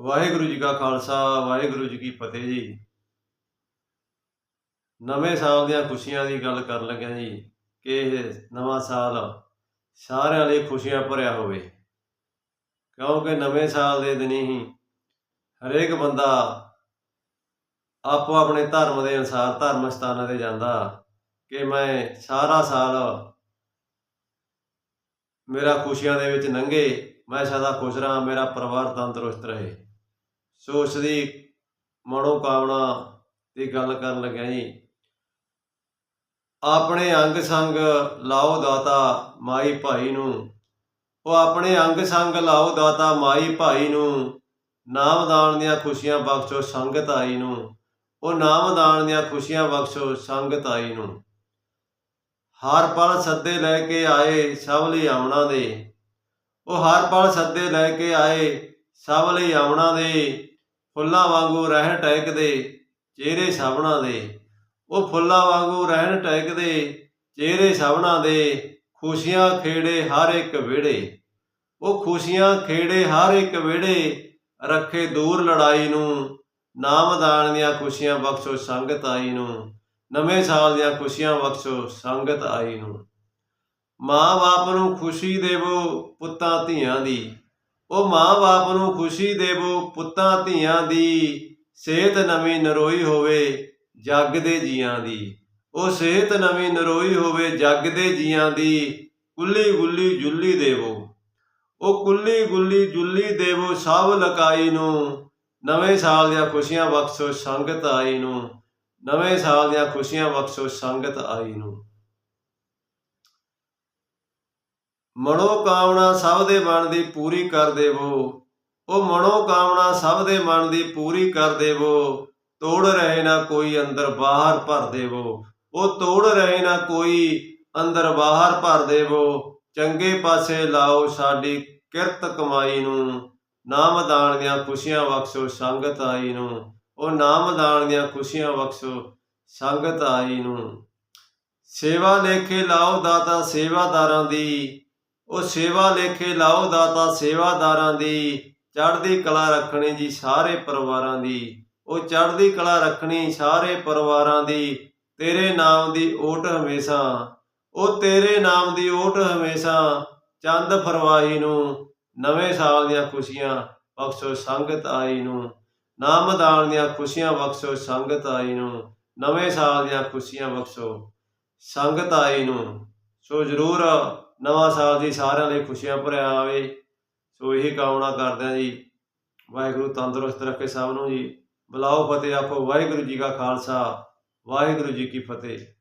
ਵਾਹਿਗੁਰੂ ਜੀ ਕਾ ਖਾਲਸਾ, ਵਾਹਿਗੁਰੂ ਜੀ ਕੀ ਫਤਿਹ ਜੀ। ਨਵੇਂ ਸਾਲ ਦੀਆਂ ਖੁਸ਼ੀਆਂ ਦੀ ਗੱਲ ਕਰਨ ਲੱਗਿਆ ਜੀ ਕਿ ਇਹ ਨਵਾਂ ਸਾਲ ਸਾਰਿਆਂ ਲਈ ਖੁਸ਼ੀਆਂ ਭਰਿਆ ਹੋਵੇ। ਕਿਉਂਕਿ ਨਵੇਂ ਸਾਲ ਦੇ ਦਿਨ ਹੀ ਹਰੇਕ ਬੰਦਾ ਆਪੋ ਆਪਣੇ ਧਰਮ ਦੇ ਅਨੁਸਾਰ ਧਰਮ ਸਥਾਨਾਂ ਤੇ ਜਾਂਦਾ ਕਿ ਮੈਂ ਸਾਰਾ ਸਾਲ ਮੇਰਾ ਖੁਸ਼ੀਆਂ ਦੇ ਵਿੱਚ ਲੰਘੇ ਮੈਂ ਸਦਾ ਖੁਸ਼ ਰਹਾਂ, ਮੇਰਾ ਪਰਿਵਾਰ ਤੰਦਰੁਸਤ ਰਹੇ। ਸੋ ਉਸ ਦੀ ਮਨੋਕਾਮਨਾ ਦੀ ਗੱਲ ਕਰਨ ਲੱਗਿਆ ਜੀ। ਆਪਣੇ ਅੰਗ ਸੰਗ ਲਾਓ ਦਾਤਾ ਮਾਈ ਭਾਈ ਨੂੰ। ਉਹ ਆਪਣੇ ਅੰਗ ਸੰਗ ਲਾਓ ਦਾਤਾ ਮਾਈ ਭਾਈ ਨੂੰ। ਨਾਮਦਾਨ ਦੀਆਂ ਖੁਸ਼ੀਆਂ ਬਖਸ਼ੋ ਸੰਗਤ ਆਈ ਨੂੰ। ਉਹ ਨਾਮਦਾਨ ਦੀਆਂ ਖੁਸ਼ੀਆਂ ਬਖਸ਼ੋ ਸੰਗਤ ਆਈ ਨੂੰ। ਹਰ ਪਲ ਸੱਦੇ ਲੈ ਕੇ ਆਏ ਸਭ ਲਈ ਆਉਣਾ ਦੇ। ਉਹ ਹਰ ਪਲ ਸੱਦੇ ਲੈ ਕੇ ਆਏ ਸਭ ਲਈ ਆਉਣਾ ਦੇ। ਫੁੱਲਾਂ ਵਾਂਗੂ ਰਹਿਣ ਟਹਿਕਦੇ ਚਿਹਰੇ ਸਭਨਾ ਦੇ। ਉਹ ਫੁੱਲਾਂ ਵਾਂਗੂ ਰਹਿਣ ਟਹਿਕਦੇ ਚਿਹਰੇ ਸਭਨਾ ਦੇ। ਖੁਸ਼ੀਆਂ ਖੇੜੇ ਹਰ ਇੱਕ ਵਿਹੜੇ। ਉਹ ਖੁਸ਼ੀਆਂ ਖੇੜੇ ਹਰ ਇੱਕ ਵਿਹੜੇ ਰੱਖੇ ਦੂਰ ਲੜਾਈ ਨੂੰ। ਨਾਮਦਾਨ ਦੀਆਂ ਖੁਸ਼ੀਆਂ ਬਖਸ਼ੋ ਸੰਗਤ ਆਈ ਨੂੰ। ਨਵੇਂ ਸਾਲ ਦੀਆਂ ਖੁਸ਼ੀਆਂ ਬਖਸ਼ੋ ਸੰਗਤ ਆਈ ਨੂੰ। ਮਾਂ-ਬਾਪ ਨੂੰ ਖੁਸ਼ੀ ਦੇਵੋ ਪੁੱਤਾਂ ਧੀਆਂ ਦੀ। ਉਹ ਮਾਂ-ਬਾਪ ਨੂੰ ਖੁਸ਼ੀ ਦੇਵੋ, ਪੁੱਤਾਂ ਧੀਆਂ ਦੀ, ਸਿਹਤ ਨਵੀਂ ਨਰੋਈ ਹੋਵੇ ਜੱਗ ਦੇ ਜੀਆਂ ਦੀ। ਉਹ ਸਿਹਤ ਨਵੀਂ ਨਰੋਈ ਹੋਵੇ ਜੱਗ ਦੇ ਜੀਆਂ ਦੀ, ਕੁੱਲੀ ਗੁੱਲੀ ਜੁੱਲੀ ਦੇਵੋ। ਉਹ ਕੁੱਲੀ ਗੁੱਲੀ ਜੁੱਲੀ ਦੇਵੋ ਸਭ ਲਕਾਈ ਨੂੰ, ਨਵੇਂ ਸਾਲ ਦੀਆਂ ਖੁਸ਼ੀਆਂ ਬਖਸ਼ੋ ਸੰਗਤ ਆਈ ਨੂੰ, ਨਵੇਂ ਸਾਲ ਦੀਆਂ ਖੁਸ਼ੀਆਂ ਬਖਸ਼ੋ ਸੰਗਤ ਆਈ ਨੂੰ। ਮਨੋ ਕਾਮਨਾ ਸਭ ਦੇ ਮਨ ਦੀ ਪੂਰੀ ਕਰ ਦੇਵੋ। ਉਹ ਮਨੋ ਕਾਮਨਾ ਸਭ ਦੇ ਮਨ ਦੀ ਪੂਰੀ ਕਰ ਦੇਵੋ। ਤੋੜ ਰਹੇ ਨਾ ਕੋਈ ਅੰਦਰ ਬਾਹਰ ਭਰ ਦੇਵੋ। ਉਹ ਤੋੜ ਰਹੇ ਨਾ ਕੋਈ ਅੰਦਰ ਬਾਹਰ ਭਰ ਦੇਵੋ। ਚੰਗੇ ਪਾਸੇ ਲਾਓ ਸਾਡੀ ਕਿਰਤ ਕਮਾਈ ਨੂੰ। ਨਾਮਦਾਨ ਦੀਆਂ ਖੁਸ਼ੀਆਂ ਬਖਸ਼ੋ ਸੰਗਤ ਆਈ ਨੂੰ। ਉਹ ਨਾਮਦਾਨ ਦੀਆਂ ਖੁਸ਼ੀਆਂ ਬਖਸ਼ੋ ਸੰਗਤ ਆਈ ਨੂੰ। ਸੇਵਾ ਲੇਖੇ ਲਾਓ ਦਾਤਾ ਸੇਵਾਦਾਰਾਂ ਦੀ। ਉਹ ਸੇਵਾ ਲੇਖੇ ਲਾਓ ਦਾਤਾ ਸੇਵਾਦਾਰਾਂ ਦੀ, ਚੜ੍ਹਦੀ ਕਲਾ ਰੱਖਣੀ ਜੀ ਸਾਰੇ ਪਰਿਵਾਰਾਂ ਦੀ। ਉਹ ਚੜ੍ਹਦੀ ਕਲਾ ਰੱਖਣੀ ਸਾਰੇ ਪਰਿਵਾਰਾਂ ਦੀ, ਤੇਰੇ ਨਾਮ ਦੀ ਓਟ ਹਮੇਸ਼ਾ। ਉਹ ਤੇਰੇ ਨਾਮ ਦੀ ਓਟ ਹਮੇਸ਼ਾ, ਚੰਦ ਫਰਵਾਹੀ ਨੂੰ, ਨਵੇਂ ਸਾਲ ਦੀਆਂ ਖੁਸ਼ੀਆਂ ਬਖਸ਼ੋ ਸੰਗਤ ਆਈ ਨੂੰ। ਨਾਮਦਾਨ ਦੀਆਂ ਖੁਸ਼ੀਆਂ ਬਖਸ਼ੋ ਸੰਗਤ ਆਈ ਨੂੰ, ਨਵੇਂ ਸਾਲ ਦੀਆਂ ਖੁਸ਼ੀਆਂ ਬਖਸ਼ੋ ਸੰਗਤ ਆਈ ਨੂੰ। ਸੋ ਜ਼ਰੂਰ ਨਵਾਂ ਸਾਲ ਦੀ ਸਾਰਿਆਂ ਲਈ ਖੁਸ਼ੀਆਂ ਭਰਿਆ ਆਵੇ। ਸੋ ਇਹੀ ਕਾਮਨਾ ਕਰਦੇ ਹਾਂ ਜੀ। ਵਾਹਿਗੁਰੂ ਤੰਦਰੁਸਤ ਰੱਖੇ ਸਭ ਨੂੰ ਜੀ। ਬੁਲਾਓ ਫਤਿਹ, ਆਖੋ ਵਾਹਿਗੁਰੂ ਜੀ ਕਾ ਖਾਲਸਾ, ਵਾਹਿਗੁਰੂ ਜੀ ਕੀ ਫਤਿਹ।